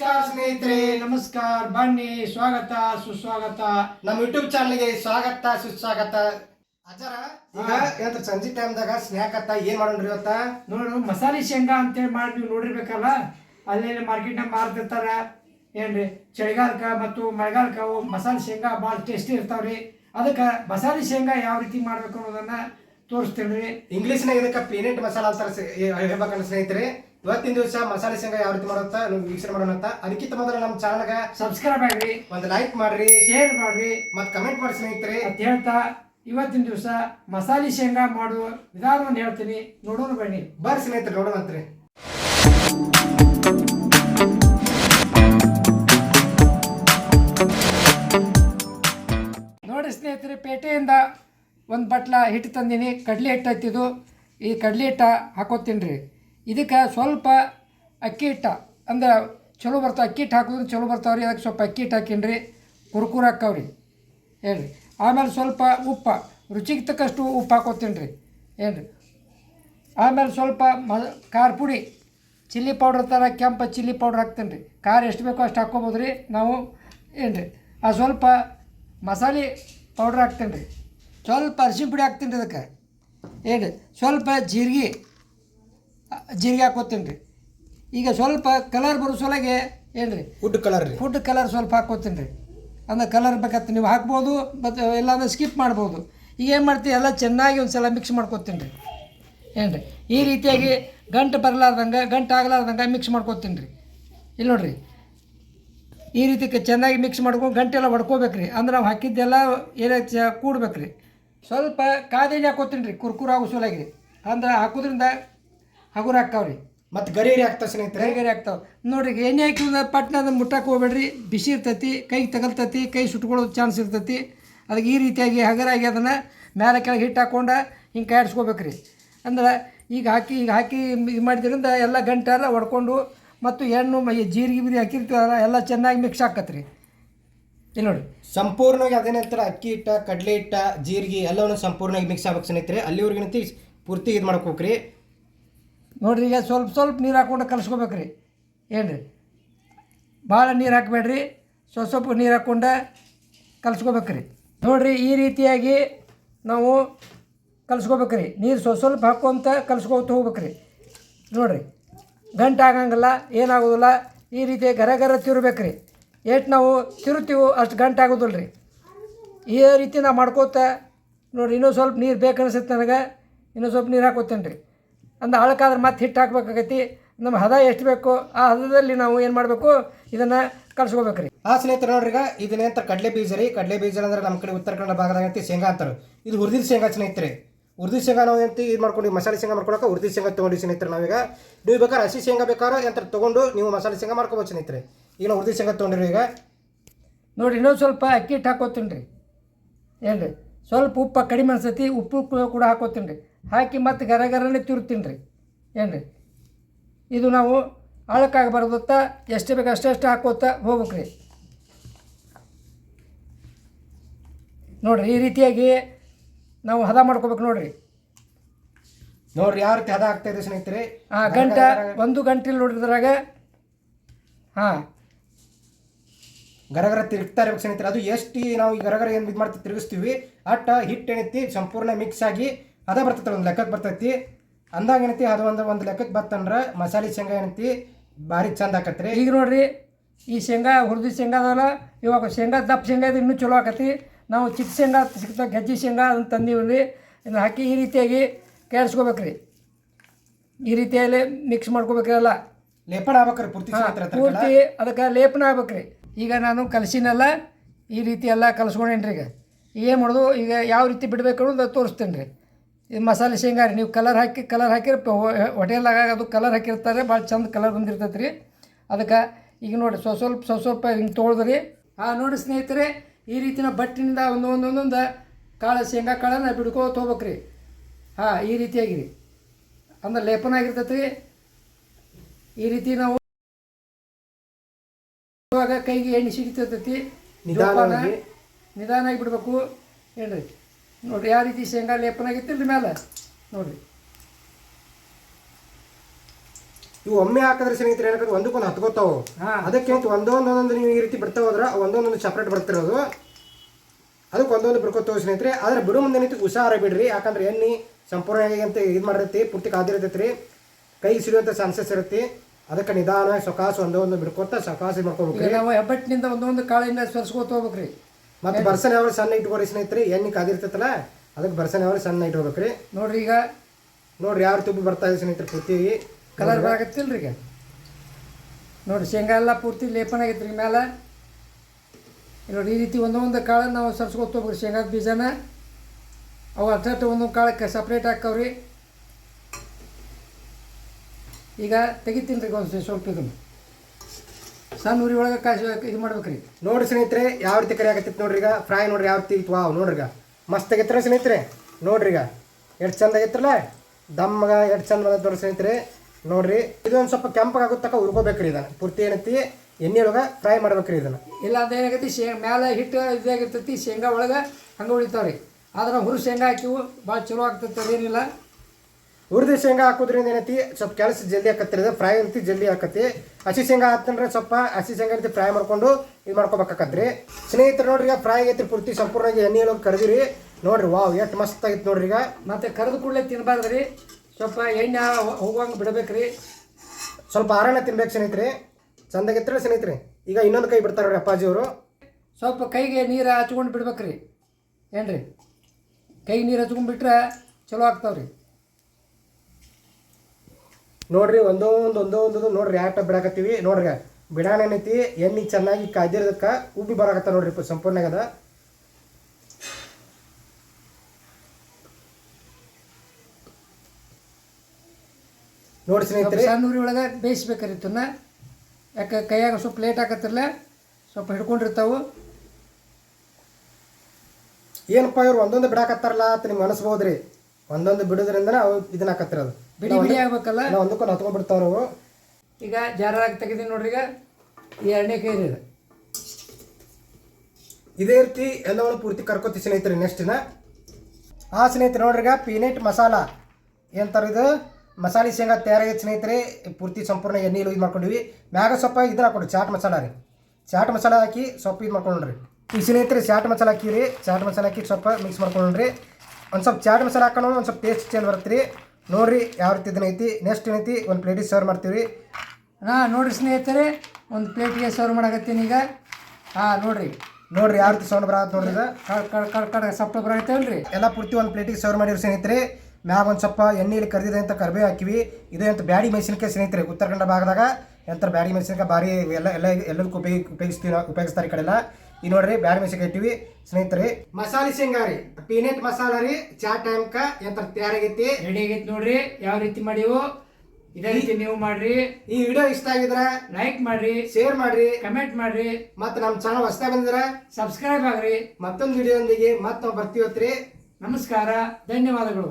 ನಮಸ್ಕಾರ ಸ್ನೇಹಿತರೆ ನಮಸ್ಕಾರ ಬನ್ನಿ. ಸ್ವಾಗತ ಸುಸ್ವಾಗತ. ನಮ್ಮ ಯೂಟ್ಯೂಬ್ ಚಾನಲ್ಗೆ ಸ್ವಾಗತ ಸುಸ್ವಾಗತ. ಅಜರ ಈಗ ಇವತ್ತು ಸಂಜೆ ಟೈಮ್ದಾಗ ಸ್ನ್ಯಾಕ್ ಅತ್ತ ಏನ್ ಮಾಡೋಣ್ರಿ ಇವತ್ತ? ನೋಡು ಮಸಾಲೆ ಶೇಂಗಾ ಅಂತೇಳಿ ಮಾಡಿ ನೀವು ನೋಡಿರ್ಬೇಕಲ್ಲ ಮಾರ್ಕೆಟ್ ಮಾರ್ಕೆಟ್ನಾಗ ಮಾರ್ತಿರ್ತಾರ. ಏನ್ರಿ? ಚಳಿಗಾಲಕ್ಕೆ ಮತ್ತು ಮಳೆಗಾಲಕ್ಕೆ ಅವು ಮಸಾಲೆ ಶೇಂಗಾ ಭಾಳ ಟೇಸ್ಟಿ ಇರ್ತಾವ್ರಿ. ಅದಕ್ಕೆ ಮಸಾಲೆ ಶೇಂಗಾ ಯಾವ ರೀತಿ ಮಾಡ್ಬೇಕು ಅನ್ನೋದನ್ನ ತೋರಿಸ್ತೀನಿ ರೀ ಇಂಗ್ಲೀಷ್ನಾಗ ಇದಕ್ಕೆ ಪೇರೆಂಟ್ ಮಸಾಲ ಅಂತಾರೆ ಹೇಳ್ಬೇಕಲ್ಲ ಹೇಳ್ಬೇಕಂದ್ರೆ ಸ್ನೇಹಿತರೆ. ಇವತ್ತಿನ ದಿವಸ ಮಸಾಲೆ ಶೇಂಗಾ ಯಾವ ರೀತಿ ಮಾಡುತ್ತ ವೀಕ್ಷಣೆ ಮಾಡೋಣ ಅಂತ. ಅದಕ್ಕಿಂತ ಮೊದಲು ನಮ್ಮ ಚಾನಲ್ಗೆ ಸಬ್ಸ್ಕ್ರೈಬ್ ಆಗ್ರಿ. ಒಂದು ಲೈಕ್ ಮಾಡ್ರಿ. ಶೇರ್ ಮಾಡ್ರಿ. ಮತ್ತೆ ಕಮೆಂಟ್ ಮಾಡಿ ಸ್ನೇಹಿತರೆ. ಅಂತ ಹೇಳ್ತಾ ಇವತ್ತಿನ ದಿವಸ ಮಸಾಲೆ ಶೇಂಗಾ ಮಾಡುವ ವಿಧಾನವನ್ನು ಹೇಳ್ತೀನಿ. ನೋಡೋಣ ಬನ್ನಿ. ಬರ್ರಿ ಸ್ನೇಹಿತರೆ ನೋಡೋಣಂತ್ರಿ ನೋಡಿ ಸ್ನೇಹಿತರೆ ಪೇಟೆಯಿಂದ ಒಂದು ಬಟ್ಲ ಹಿಟ್ಟು ತಂದೀನಿ. ಕಡಲೆ ಹಿಟ್ಟು ಹತ್ತಿದ್ದು ಈ ಕಡಲೆ ಹಿಟ್ಟು ಹಾಕೋತೀನಿ ರೀ. ಇದಕ್ಕೆ ಸ್ವಲ್ಪ ಅಕ್ಕಿ ಹಿಟ್ಟ, ಅಂದ್ರೆ ಚಲೋ ಬರ್ತಾವೆ ಅಕ್ಕಿ ಹಿಟ್ಟು ಹಾಕಿದ್ರೆ ಚಲೋ ಬರ್ತಾವೆ ರೀ ಅದಕ್ಕೆ ಸ್ವಲ್ಪ ಅಕ್ಕಿ ಹಿಟ್ಟು ಹಾಕಿನ್ರಿ, ಕುರ್ಕುರು ಹಾಕಾವ್ರಿ, ಹೇಳ್ರಿ. ಆಮೇಲೆ ಸ್ವಲ್ಪ ಉಪ್ಪು, ರುಚಿಗೆ ತಕ್ಕಷ್ಟು ಉಪ್ಪು ಹಾಕೋತೀನಿ ರೀ ಏನ್ರಿ ಆಮೇಲೆ ಸ್ವಲ್ಪ ಮ, ಖಾರ ಪುಡಿ, ಚಿಲ್ಲಿ ಪೌಡ್ರ್ ಥರ, ಕೆಂಪು ಚಿಲ್ಲಿ ಪೌಡ್ರ್ ಹಾಕ್ತೀನಿ ರೀ ಖಾರ ಎಷ್ಟು ಬೇಕೋ ಅಷ್ಟು ಹಾಕ್ಕೊಬೋದು ರೀ ನಾವು ಏನು ರೀ ಆ ಸ್ವಲ್ಪ ಮಸಾಲೆ ಪೌಡ್ರ್ ಹಾಕ್ತೀನಿ ರೀ ಸ್ವಲ್ಪ ಅರಿಶಿನ ಪುಡಿ ಹಾಕ್ತೀನಿ ರೀ ಅದಕ್ಕೆ ಏನು ಸ್ವಲ್ಪ ಜೀರಿಗೆ ಜೀರಿಗೆ ಹಾಕೋತೀನಿ ರೀ. ಈಗ ಸ್ವಲ್ಪ ಕಲರ್ ಬರೋ ಸಲಗೆ ಏನು ರೀ ಫುಡ್ ಕಲರ್ ರೀ. ಫುಡ್ ಕಲರ್ ಸ್ವಲ್ಪ ಹಾಕೋತೀನಿ ರೀ. ಅಂದ್ರೆ ಕಲರ್ ಬೇಕಂತ ನೀವು ಹಾಕ್ಬೋದು ಮತ್ತು ಇಲ್ಲಾಂದ್ರೆ ಸ್ಕಿಪ್ ಮಾಡ್ಬೋದು. ಈಗ ಏನು ಮಾಡ್ತೀವಿ ಎಲ್ಲ ಚೆನ್ನಾಗಿ ಒಂದು ಸಲ ಮಿಕ್ಸ್ ಮಾಡ್ಕೊತೀನಿ ರೀ. ಏನು ರೀ ಈ ರೀತಿಯಾಗಿ ಗಂಟು ಬರಲಾರ್ದಂಗೆ ಗಂಟು ಆಗಲಾರ್ದಂಗೆ ಮಿಕ್ಸ್ ಮಾಡ್ಕೊತೀನಿ ರೀ. ಇಲ್ಲಿ ನೋಡಿರಿ. ಈ ರೀತಿ ಚೆನ್ನಾಗಿ ಮಿಕ್ಸ್ ಮಾಡ್ಕೊಂಡು ಗಂಟೆಲ್ಲ ಹೊಡ್ಕೋಬೇಕು ರೀ. ಅಂದ್ರೆ ನಾವು ಹಾಕಿದ್ದೆಲ್ಲ ಏನಾಯ್ತು ಕೂಡ್ಬೇಕು ರೀ. ಸ್ವಲ್ಪ ಕಾದೇನಿ ಹಾಕೋತೀನಿ ರೀ ಕುರ್ಕುರು ಆಗೋ ಸಲುವಾಗಿ. ಅಂದ್ರೆ ಹಾಕೋದ್ರಿಂದ ಹಗುರ ಹಾಕ್ತಾವ್ರಿ ಮತ್ತು ಗರಿ ಆಗ್ತಾವೆ ಸ್ನೇಹಿತರೆ. ಗರಿ ಗರಿ ಆಗ್ತಾವೆ. ನೋಡ್ರಿ ಎಣ್ಣೆ ಹಾಕಿದ ಪಟ್ನ ಅದನ್ನು ಮುಟ್ಟಕ್ಕೆ ಹೋಗ್ಬೇಡ್ರಿ ಬಿಸಿ ಇರ್ತೈತಿ ಕೈಗೆ ತಗಲ್ತೈತಿ ಕೈ ಸುಟ್ಕೊಳ್ಳೋ ಚಾನ್ಸ್ ಇರ್ತೈತಿ. ಅದಕ್ಕೆ ಈ ರೀತಿಯಾಗಿ ಹಗರಾಗಿ ಅದನ್ನು ಮೇಲೆ ಕೆಳಗೆ ಹಿಟ್ಟು ಹಾಕ್ಕೊಂಡು ಹಿಂಗೆ ಕಾಯಿಡ್ಸ್ಕೋಬೇಕು ರೀ ಅಂದ್ರೆ ಈಗ ಹಾಕಿ ಈಗ ಹಾಕಿ ಇದು ಮಾಡಿದ್ರಿಂದ ಎಲ್ಲ ಗಂಟೆ ಎಲ್ಲ ಹೊಡ್ಕೊಂಡು ಮತ್ತು ಎಣ್ಣು ಜೀರಿಗೆ ಬಿರಿ ಹಾಕಿರ್ತೀವಲ್ಲ ಎಲ್ಲ ಚೆನ್ನಾಗಿ ಮಿಕ್ಸ್ ಆಕತ್ರಿ ರೀ ಇಲ್ಲಿ ನೋಡಿ ಸಂಪೂರ್ಣವಾಗಿ ಅದೇನಂತರ ಅಕ್ಕಿ ಹಿಟ್ಟ ಕಡಲೆ ಹಿಟ್ಟ ಜೀರಿಗೆ ಎಲ್ಲವನ್ನು ಸಂಪೂರ್ಣವಾಗಿ ಮಿಕ್ಸ್ ಆಗ್ಬೇಕು ಸ್ನೇಹಿತರೆ. ಅಲ್ಲಿವರೆಗಿನಂತಿ ಪೂರ್ತಿ ಇದು ಮಾಡ್ಕೋಕ್ರಿ ನೋಡ್ರಿ, ಈಗ ಸ್ವಲ್ಪ ಸ್ವಲ್ಪ ನೀರು ಹಾಕ್ಕೊಂಡು ಕಲಿಸ್ಕೋಬೇಕು ರೀ ಏನು ರೀ ಭಾಳ ನೀರು ಹಾಕಬೇಡ್ರಿ. ಸ್ವಲ್ಪ ಸ್ವಲ್ಪ ನೀರು ಹಾಕ್ಕೊಂಡು ಕಲಿಸ್ಕೋಬೇಕು ರೀ ನೋಡಿರಿ, ಈ ರೀತಿಯಾಗಿ ನಾವು ಕಲಿಸ್ಕೋಬೇಕು ನೀರು ಸ್ವಲ್ಪ ಸ್ವಲ್ಪ ಹಾಕ್ಕೊಂತ ಕಲಿಸ್ಕೋತ ಹೋಗ್ಬೇಕು ರೀ ನೋಡಿರಿ, ಗಂಟು ಆಗಂಗಿಲ್ಲ, ಏನಾಗೋದಿಲ್ಲ. ಈ ರೀತಿ ಗರ ಗರ ತಿರ್ಬೇಕು ರೀ ಎಷ್ಟು ನಾವು ತಿರುತ್ತೀವೋ ಅಷ್ಟು ಗಂಟು ಆಗೋದಿಲ್ಲ ರೀ ಈ ರೀತಿ ನಾವು ಮಾಡ್ಕೋತ ನೋಡಿರಿ ಇನ್ನೂ ಸ್ವಲ್ಪ ನೀರು ಬೇಕನ್ನಿಸುತ್ತೆ ನನಗೆ. ಇನ್ನೂ ಸ್ವಲ್ಪ ನೀರು ಹಾಕೋತೇನೆ ರೀ ಅಂದ್ರೆ ಆಳಕ್ಕಾದ್ರೆ ಮತ್ತೆ ಹಿಟ್ಟು ಹಾಕ್ಬೇಕಾಗೈತಿ. ನಮ್ಮ ಹದ ಎಷ್ಟು ಬೇಕು ಆ ಹದದಲ್ಲಿ ನಾವು ಏನು ಮಾಡಬೇಕು ಇದನ್ನು ಕಲ್ಸ್ಕೋಬೇಕು ರೀ ಆ ಸ್ನೇಹಿತರೆ ನೋಡ್ರಿ ಈಗ ಇದನ್ನೇಂತ ಕಡಲೆ ಬೀಜ ರೀ. ಕಡಲೆ ಬೀಜ ಅಂದ್ರೆ ನಮ್ಮ ಕಡೆ ಉತ್ತರ ಕನ್ನಡ ಭಾಗದಾಗ ಐತಿ ಶೇಂಗಾ ಅಂತಾರೆ. ಇದು ಹುರಿದಿದ ಶೇಂಗಾ ಸ್ನೇಹಿತರೆ. ಉರ್ದಿ ಶೇಂಗಾ ನಾವು ಏನಂತ ಇದು ಮಾಡ್ಕೊಂಡು ಮಸಾಲೆ ಶೇಂಗಾ ಮಾಡ್ಕೊಳಕ್ಕೆ ಉರ್ದಿ ಶೇಂಗಾ ತೊಗೊಂಡು ಸ್ನೇಹಿತರೆ ನಾವೀಗ. ನೀವು ಬೇಕಾದ್ರೆ ಹಸಿ ಶೇಂಗಾ ಬೇಕಾದ್ರೆ ಅಂತ ತೊಗೊಂಡು ನೀವು ಮಸಾಲೆ ಶೇಂಗಾ ಮಾಡ್ಕೋಬೋದು ಸ್ನೇಹಿತರೆ. ಈಗ ನಾವು ಉರ್ದಿ ಶೇಂಗಾ ತೊಗೊಂಡಿರಿ ಈಗ. ನೋಡಿ ಇನ್ನೊಂದು ಸ್ವಲ್ಪ ಅಕ್ಕಿ ಹಿಟ್ಟು ಹಾಕೋತೀನಿ ರೀ ಏನು ರೀ ಸ್ವಲ್ಪ ಉಪ್ಪು ಕಡಿಮೆ ಅನ್ಸತಿ ಉಪ್ಪು ಕೂಡ- ಕೂಡ ಹಾಕೋತೀನಿ ರೀ ಹಾಕಿ ಮತ್ತೆ ಗರ ಗರನೇ ತಿರುತ್ತೀನಿ ರೀ. ಏನು ರೀ ಇದು ನಾವು ಆಳಕ್ಕಾಗಬಾರ್ದತ್ತ ಎಷ್ಟು ಬೇಕು ಅಷ್ಟೆಷ್ಟು ಹಾಕೋತ ಹೋಗ್ಬೇಕು ರೀ. ನೋಡಿರಿ ಈ ರೀತಿಯಾಗಿ ನಾವು ಹದ ಮಾಡ್ಕೋಬೇಕು ನೋಡಿರಿ. ನೋಡ್ರಿ ಯಾವ ರೀತಿ ಹದ ಆಗ್ತಾ ಇದೆ ಸ್ನೇಹಿತರೆ? ಹಾಂ ಗಂಟ ಒಂದು ಗಂಟೆ ನೋಡಿದ್ರಾಗ ಹಾಂ. ಗರಗರ ತಿರುಗ್ತಾ ಇರ್ಬೇಕು ಸ್ನೇಹಿತರೆ. ಅದು ಎಷ್ಟು ನಾವು ಈ ಗರಗರ ಏನು ಇದು ಮಾಡ್ತೀವಿ ತಿರುಗಿಸ್ತೀವಿ. ಅಟ್ಟ ಹಿಟ್ಟು ಏನೈತಿ ಸಂಪೂರ್ಣ ಮಿಕ್ಸ್ ಆಗಿ ಹದ ಬರ್ತೈತೆ ಒಂದು ಲೆಕ್ಕಕ್ಕೆ ಬರ್ತೈತಿ. ಅಂದಾಗ ಏನೈತಿ ಅದು ಒಂದು ಒಂದು ಲೆಕ್ಕಕ್ಕೆ ಬತ್ತಂದ್ರೆ ಮಸಾಲೆ ಶೇಂಗಾ ಏನೈತಿ ಭಾರಿ ಚಂದ ಆಕತ್ರಿ. ಈಗ ನೋಡ್ರಿ ಈ ಶೇಂಗಾ ಹುರಿದು ಶೇಂಗಾ ಅದಲ್ಲ ಇವಾಗ ಶೇಂಗಾ ದಪ್ಪ ಶೇಂಗಾ ಇದು ಇನ್ನೂ ಚಲೋ ಆಕತಿ ನಾವು ಚಿಕ್ಕ ಶೇಂಗಾ ಸಿಗ್ತಾವೆ ಗೆಜ್ಜೆ ಶೇಂಗಾ ಅದನ್ನು ತಂದೀವಿ ಇದನ್ನ ಹಾಕಿ ಈ ರೀತಿಯಾಗಿ ಕೇಳಿಸ್ಕೋಬೇಕು ರೀ ಈ ರೀತಿಯಲ್ಲಿ ಮಿಕ್ಸ್ ಮಾಡ್ಕೋಬೇಕ್ರಿ ಎಲ್ಲ. ಲೇಪನ ಆಗ್ಬೇಕ್ರಿ ಪೂರ್ತಿ. ಪೂರ್ತಿ ಅದಕ್ಕೆ ಲೇಪನ ಆಗ್ಬೇಕು ರೀ ಈಗ ನಾನು ಕಲಸಿನಲ್ಲ ಈ ರೀತಿ ಎಲ್ಲ ಕಲಸ್ಕೊಂಡೇನ್ರಿ ಈಗ. ಏನು ಮಾಡೋದು ಈಗ ಯಾವ ರೀತಿ ಬಿಡಬೇಕು ಅನ್ನೋದು ತೋರಿಸ್ತೇನೆ ರೀ ಇದು ಮಸಾಲೆ ಶೇಂಗಾ ರೀ ನೀವು ಕಲರ್ ಹಾಕಿ ಕಲರ್ ಹಾಕಿರ ಹೋಟೆಲ್ದಾಗ ಅದು ಕಲರ್ ಹಾಕಿರ್ತಾರೆ ಭಾಳ ಚಂದ ಕಲರ್ ಬಂದಿರ್ತೈತೆ ರೀ ಅದಕ್ಕೆ ಈಗ ನೋಡಿ ಸ್ವಲ್ಪ ಸ್ವಲ್ಪ ಸ್ವಲ್ಪ ಸ್ವಲ್ಪ ಹಿಂಗೆ ತೊಳೆದ್ರಿ. ಹಾಂ ನೋಡಿ ಸ್ನೇಹಿತರೆ ಈ ರೀತಿ ನಾವು ಬಟ್ಟಿನಿಂದ ಒಂದು ಒಂದೊಂದೊಂದು ಕಾಳು ಶೇಂಗಾ ಕಾಳನ್ನ ಬಿಡ್ಕೋತ ಹೋಗ್ಬೇಕು ರೀ ಹಾಂ ಈ ರೀತಿಯಾಗಿ ರೀ. ಅಂದ್ರೆ ಲೇಪನ ಆಗಿರ್ತೈತೆ ರೀ ಈ ರೀತಿ ನಾವು ಇವಾಗ ಕೈಗೆ ಎಣ್ಣೆ ಸಿಗಿತೈತಿ. ನಿಧಾನ ನಿಧಾನಾಗಿ ಬಿಡಬೇಕು. ಏನ್ರಿ? ನೋಡ್ರಿ ಯಾವ ರೀತಿ ಶೇಂಗಾ ಲೇಪನ ರೀ ಮೇಲೆ ನೋಡಿರಿ ಇವು ಒಮ್ಮೆ ಹಾಕಿದ್ರೆ ಸ್ನೇಹಿತರೆ ಏನಕ್ಕೆ ಒಂದಕ್ಕೊಂದು ಹತ್ಕೋತಾವು. ಅದಕ್ಕೆ ಒಂದೊಂದೊಂದೊಂದು ಒಂದೊಂದೊಂದು ನೀವು ಈ ರೀತಿ ಬಿಡ್ತಾ ಹೋದ್ರೆ ಒಂದೊಂದೊಂದು ಸಪ್ರೇಟ್ ಬರ್ತಿರೋದು. ಅದಕ್ಕೆ ಒಂದೊಂದು ಬಿಡ್ಕೋತಾವ ಸ್ನೇಹಿತರೆ. ಆದ್ರೆ ಬಿಡು ಮುಂದೆ ನಿಂತು ಹುಷಾರ ಬಿಡ್ರಿ. ಯಾಕಂದ್ರೆ ಎಣ್ಣೆ ಸಂಪೂರ್ಣವಾಗಿ ಅಂತ ಇದು ಮಾಡಿರ್ತೈತಿ ಪೂರ್ತಿ ಕಾದಿರತೈತ್ರಿ ರೀ ಕೈ ಸಿಡುವಂಥ ಚಾನ್ಸಸ್ ಇರುತ್ತೆ. ಅದಕ್ಕೆ ನಿಧಾನವಾಗಿ ಸೊಕಾಸು ಒಂದೊಂದು ಬಿಡ್ಕೊತ ಸೊಕಾಸು ಮಾಡ್ಕೊಬೇಕು ನಾವು ಹೆಬ್ಬಟ್ಟಿನಿಂದ ಒಂದೊಂದು ಕಾಳಿಂದ ಸರಿಸ್ಕೋತ ಹೋಗ್ಬೇಕ್ರಿ. ಮತ್ತೆ ಬರ್ಸನ್ ಯಾವ ಸಣ್ಣ ಇಟ್ಕೋರಿ ಸ್ನೇಹಿತರೆ? ಎಣ್ಣೆ ಕಾದಿರ್ತೈತಲ್ಲ? ಅದಕ್ಕೆ ಬರ್ಸನ್ ಯಾವ ಸಣ್ಣ ಇಟ್ಕೋಬೇಕ್ರಿ ನೋಡ್ರಿ ಈಗ ನೋಡ್ರಿ ಯಾವ ತುಪ್ಪಿ ಬರ್ತಾ ಇದೆ ಸ್ನೇಹಿತರೆ ಪೂರ್ತಿ. ಕಲರ್ ಬರಾಕತ್ತಿಲ್ರಿ ಈಗ. ನೋಡ್ರಿ ಶೇಂಗಾ ಎಲ್ಲ ಪೂರ್ತಿ ಲೇಪನ ಆಗೈತ್ರಿ ರೀ ಮ್ಯಾಲೆ. ನೋಡಿ ಈ ರೀತಿ ಒಂದೊಂದು ಕಾಳು ನಾವು ಸರ್ಸ್ಕೊತ ಹೋಗ್ರಿ ಶೇಂಗಾದ ಬೀಜನ. ಅವು ಅಟ್ಟ ಒಂದೊಂದು ಕಾಳಕ್ಕೆ ಸಪ್ರೇಟ್ ಹಾಕವ್ರಿ. ಈಗ ತೆಗಿತೀನಿ ರೀ ಒಂದು ಸ್ವಲ್ಪ ಇದನ್ನು. ಸಣ್ಣ ಉರಿ ಒಳಗೆ ಕಾಯಿ ಇದು ಮಾಡ್ಬೇಕ್ರಿ. ನೋಡಿ ಸ್ನೇಹಿತರೆ ಯಾವ ರೀತಿ ಕರಿ ಆಗತ್ತಿತ್ತು ನೋಡ್ರಿ ಈಗ ಫ್ರೈ ನೋಡ್ರಿ ಯಾವ ರೀತಿ ಇತ್ತು. ವಾವ್ ನೋಡ್ರಿ ಈಗ ಮಸ್ತ್ ಆಗೈತ್ರ ಸ್ನೇಹಿತರೆ? ನೋಡ್ರಿ ಈಗ ಎಷ್ಟು ಚಂದ ಆಗೈತ್ರಲ್ಲ ದಮ್ಮಗ ಎಷ್ಟು ಚಂದ ಬಂದ ನೋಡ್ರಿ ಸ್ನೇಹಿತರೆ. ನೋಡ್ರಿ ಇದೊಂದು ಸ್ವಲ್ಪ ಕೆಂಪಗಾಗುತ್ತಕ ಹುರ್ಕೋಬೇಕ್ರಿ ಇದನ್ನ. ಪೂರ್ತಿ ಏನೈತಿ? ಎಣ್ಣೆ ಒಳಗೆ ಫ್ರೈ ಮಾಡ್ಬೇಕ್ರಿ ಇದನ್ನ. ಇಲ್ಲ ಅದು ಏನಾಗೈತಿ? ಶೇ ಮ್ಯಾಲೆ ಹಿಟ್ಟು ಇದಾಗಿರ್ತೈತಿ ಶೇಂಗಾ ಒಳಗೆ ಹಂಗೆ ಉಳಿತಾವ್ರಿ. ಆದ್ರೆ ಹುರು ಶೇಂಗಾ ಹಾಕಿವು ಭಾಳ ಚಲೋ ಆಗ್ತೈತೆ ಅದೇನಿಲ್ಲ. ಹುರಿದ ಶೇಂಗಾ ಹಾಕೋದ್ರಿಂದ ಏನೈತಿ? ಸ್ವಲ್ಪ ಕೆಲಸ ಜಲ್ದಿ ಆಕತ್ರಿ ಇದು ಫ್ರೈ ಅಂತಿ ಜಲ್ದಿ ಆಕತಿ ಹಸಿ ಶೇಂಗಾ ಹಾಕ್ತಂದ್ರೆ ಸ್ವಲ್ಪ ಹಸಿ ಶೇಂಗಾ ಇರ್ತಿ ಫ್ರೈ ಮಾಡ್ಕೊಂಡು ಇದು ಮಾಡ್ಕೋಬೇಕಾಕತ್ರಿ. ಸ್ನೇಹಿತರು ನೋಡ್ರಿ ಈಗ ಫ್ರೈ ಆಗೈತ್ರಿ ಪೂರ್ತಿ ಸಂಪೂರ್ಣವಾಗಿ ಎಣ್ಣೆ ಒಳಗೆ ಕರೆದಿರಿ. ನೋಡ್ರಿ ವಾವ್ ಎಷ್ಟು ಮಸ್ತ್ ಆಗಿತ್ತು ನೋಡ್ರಿ ಈಗ. ಮತ್ತೆ ಕರೆದು ಕೂಡಲೇ ತಿನ್ನಬಾರ್ದು ರೀ ಸ್ವಲ್ಪ ಎಣ್ಣೆ ಹೋಗುವಂಗೆ ಬಿಡಬೇಕ್ರಿ. ಸ್ವಲ್ಪ ಆರಣ ತಿನ್ಬೇಕು ಸ್ನೇಹಿತರೆ. ಚಂದಾಗಿತ್ರ ಸ್ನೇಹಿತರೆ. ಈಗ ಇನ್ನೊಂದು ಕೈ ಬಿಡ್ತಾರೆ ಅಪ್ಪಾಜಿ ಅವರು. ಸ್ವಲ್ಪ ಕೈಗೆ ನೀರು ಹಚ್ಕೊಂಡು ಬಿಡ್ಬೇಕ್ರಿ. ಏನ್ರಿ? ಕೈಗೆ ನೀರು ಹಚ್ಕೊಂಡು ಬಿಟ್ರೆ ಚಲೋ ಆಗ್ತಾವ್ರಿ. ನೋಡ್ರಿ ಒಂದೊಂದು ಒಂದೊಂದು ನೋಡ್ರಿ ಆಟ ಬಿಡಾಕತ್ತೀವಿ. ನೋಡ್ರಿ ಬಿಡಾಣ ಏನೈತಿ ಎಣ್ಣೆ ಚೆನ್ನಾಗಿ ಕಾಯ್ದಿರೋದಕ್ಕೆ ಉಬ್ಬಿ ಬರಾಕತ್ತ ನೋಡ್ರಿ ಪ- ಸಂಪೂರ್ಣ ಆಗದ ನೋಡಿ ಸ್ನೇಹಿತರೆ. ಸಣ್ಣ ಉರಿ ಒಳಗೆ ಬೇಯಿಸ್ಬೇಕ್ರಿ ಇದನ್ನ ಯಾಕೆ ಕೈಯಾಗ ಸ್ವಲ್ಪ ಲೇಟ್ ಹಾಕತ್ತಿರಲ್ಲ ಸ್ವಲ್ಪ ಹಿಡ್ಕೊಂಡಿರ್ತಾವು. ಏನಪ್ಪ ಇವ್ರು ಒಂದೊಂದು ಬಿಡಾಕತ್ತಾರಲ್ಲ ಅಂತ ನಿಮ್ಗೆ ಅನಿಸ್ಬೋದ್ರಿ? ಒಂದೊಂದು ಬಿಡೋದ್ರಿಂದ ಅವು ಇದನ್ನ ಹಾಕತ್ತಿರೋದು. ಬಿಡಿ ಬಿಡಿ ಆಗ್ಬೇಕಲ್ಲ? ನಾವು ಒಂದಕ್ಕೊಂದು ಹತ್ಕೊಂಡ್ಬಿಡ್ತಾವ್ರು ಅವು ಈಗ ಜಾರಾಗಿ ತೆಗೆದೀನಿ ನೋಡ್ರಿ ಈಗ ಈ ಎಣ್ಣೆ ಕೈ ಇದು. ಇದೇ ರೀತಿ ಎಲ್ಲವನ್ನು ಪೂರ್ತಿ ಕರ್ಕೋತಿ ಸ್ನೇಹಿತರೆ ನೆಕ್ಸ್ಟಿನ ಆ ಸ್ನೇಹಿತರೆ ನೋಡ್ರಿ ಈಗ ಪೀನಟ್ ಮಸಾಲ. ಏನಂತಾರೆ ಇದು? ಮಸಾಲೆ ಶೇಂಗಾ ತಯಾರಾಗೈತೆ ಸ್ನೇಹಿತರೆ. ಪೂರ್ತಿ ಸಂಪೂರ್ಣ ಎಣ್ಣೆ ಯೂಸ್ ಮಾಡ್ಕೊಂಡಿವಿ. ಮ್ಯಾಗ ಸೊಪ್ಪ ಇದನ್ನ ಹಾಕೊಂಡು ಚಾಟ್ ಮಸಾಲ ರೀ. ಚಾಟ್ ಮಸಾಲ ಹಾಕಿ ಸೊಪ್ಪು ಇದು ಮಾಡ್ಕೊಂಡ್ರಿ ಈ ಸ್ನೇಹಿತರೆ ಚಾಟ್ ಮಸಾಲ ಹಾಕಿರಿ ಚಾಟ್ ಮಸಾಲ ಹಾಕಿ ಸೊಪ್ಪ ಮಿಕ್ಸ್ ಮಾಡ್ಕೊಂಡ್ರಿ ಒಂದು ಸ್ವಲ್ಪ ಚಾಟ್ ಮಸಾಲ ಹಾಕೊಂಡು ಒಂದು ಸ್ವಲ್ಪ ಟೇಸ್ಟ್ ಚೇಂಜ್ ಬರುತ್ತೆ ರೀ. ನೋಡ್ರಿ ಯಾವ ರೀತಿ ಐತಿ. ನೆಕ್ಸ್ಟ್ ಏನೈತಿ ಒಂದು ಪ್ಲೇಟಿಗೆ ಸರ್ವ್ ಮಾಡ್ತೀವಿ ಹಾಂ ನೋಡ್ರಿ ಸ್ನೇಹಿತರೆ ಒಂದು ಪ್ಲೇಟಿಗೆ ಸರ್ವ್ ಮಾಡಕತ್ತೀನಿ ಈಗ. ಹಾಂ ನೋಡ್ರಿ. ನೋಡ್ರಿ ಯಾವ ರೀತಿ ಸೌಂಡ್ ಬರತ್ತೆ ನೋಡ್ರಿ ಕಡ ಕಡ್ ಕಡ್ ಕಡ ಕಡ್ ಸಪ್ಟ ಬರಾಕತ್ತೇವಲ್ರಿ ಎಲ್ಲ ಪೂರ್ತಿ ಒಂದು ಪ್ಲೇಟಿಗೆ ಸರ್ವ್ ಮಾಡಿರಿ ಸ್ನೇಹಿತರೆ. ಮ್ಯಾಗ ಒಂದು ಸ್ವಲ್ಪ ಎಣ್ಣೆಯಲ್ಲಿ ಕರೆದಿದೆ ಅಂತ ಕರ್ಬೇ ಹಾಕಿವಿ. ಇದು ಅಂತ ಬ್ಯಾಡಿ ಮೆಣಸಿನಕಾಯಿ ಸ್ನೇಹಿತರೆ ಉತ್ತರ ಕನ್ನಡ ಭಾಗದಾಗ. ಎಂಥ ಬ್ಯಾಡಿ ಮೆಣಸಿನಕಾಯಿ ಭಾರಿ ಎಲ್ಲ ಎಲ್ಲ ಎಲ್ಲದಕ್ಕೂ ಉಪಯೋಗ ಉಪಯೋಗಿಸ್ತೀವಿ ಉಪಯೋಗಿಸ್ತಾರೆ ಈ ಕಡೆ ಎಲ್ಲ ಈ ನೋಡ್ರಿ ಬ್ಯಾಡ್ ಮೆಣಸಿನಕಾಯಿ ಇಟ್ಟಿವಿ. ಸ್ನೇಹಿತರೆ ಮಸಾಲೆ ಶೇಂಗಾ ರೀ. ಪೀನಟ್ ಮಸಾಲ ರೀ. ಚಾ ಟೈಮ್ಕ ಎಂತ ತಯಾರಾಗೈತಿ. ರೆಡಿ ಆಗೈತಿ ನೋಡ್ರಿ. ಯಾವ ರೀತಿ ಮಾಡಿವು ಇದೇ ರೀತಿ ನೀವು ಮಾಡ್ರಿ. ಈ ವಿಡಿಯೋ ಇಷ್ಟ ಆಗಿದ್ರ ಲೈಕ್ ಮಾಡ್ರಿ. ಶೇರ್ ಮಾಡ್ರಿ. ಕಮೆಂಟ್ ಮಾಡ್ರಿ. ಮತ್ತ ನಮ್ಮ ಚಾನಲ್ ಹೊಸ ಬಂದಿದ್ರ ಸಬ್ಸ್ಕ್ರೈಬ್ ಆಗ್ರಿ. ಮತ್ತೊಂದು ವಿಡಿಯೋದೊಂದಿಗೆ ಮತ್ತೆ ನಾವು ಬರ್ತೀವತ್ರಿ ನಮಸ್ಕಾರ. ಧನ್ಯವಾದಗಳು.